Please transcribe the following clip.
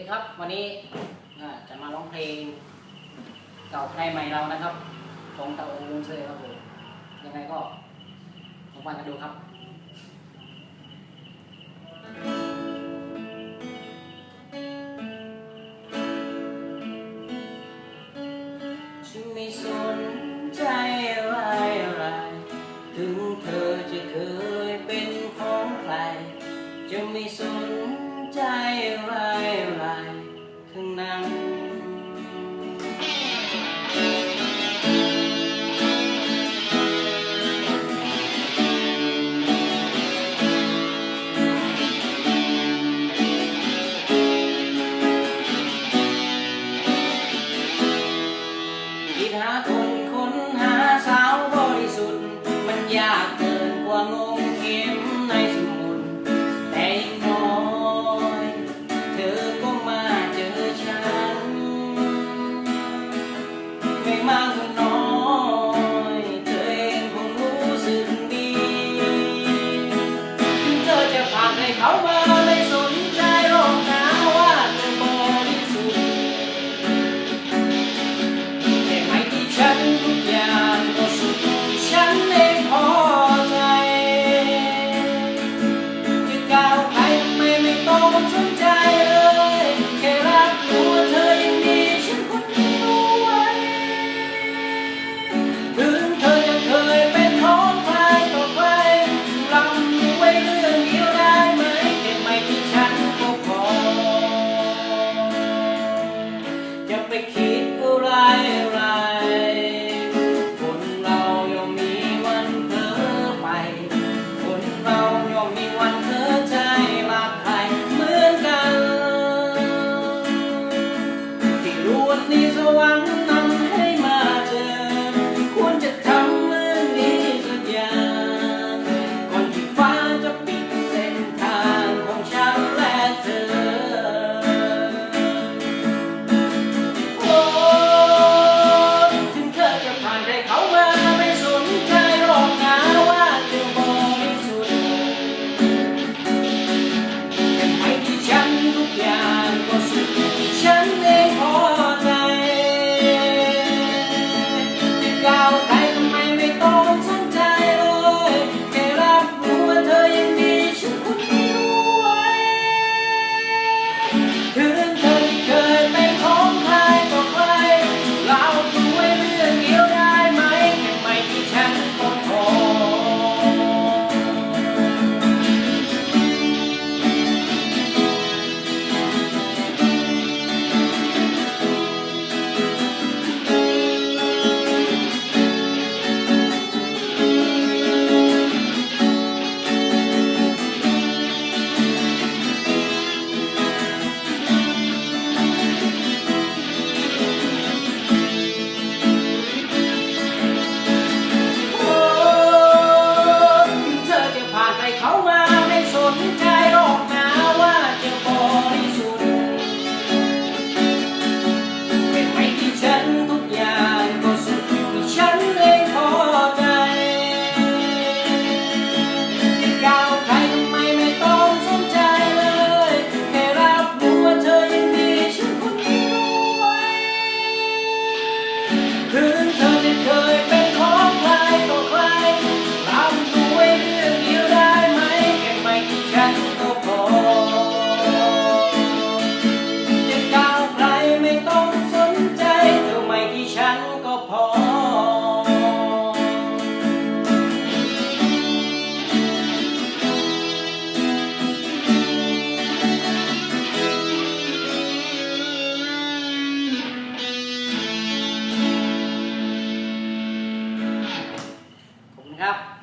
สวัสดีครับวันนี้จะมาร้องเพลงเก่าใครใหม่เรานะครับของตะโอวงเซอครับผมยังไงก็ลองฟังกันดูครับฉันไม่สนใจอะไรอะไร ถึงเธอจะเคยเป็นของใคร จะไม่สน จลายลาข้างนั้นคิดหาคนค้นหาสาวบริสุทธิ์ มันยากเกินกว่างง queimado. one ha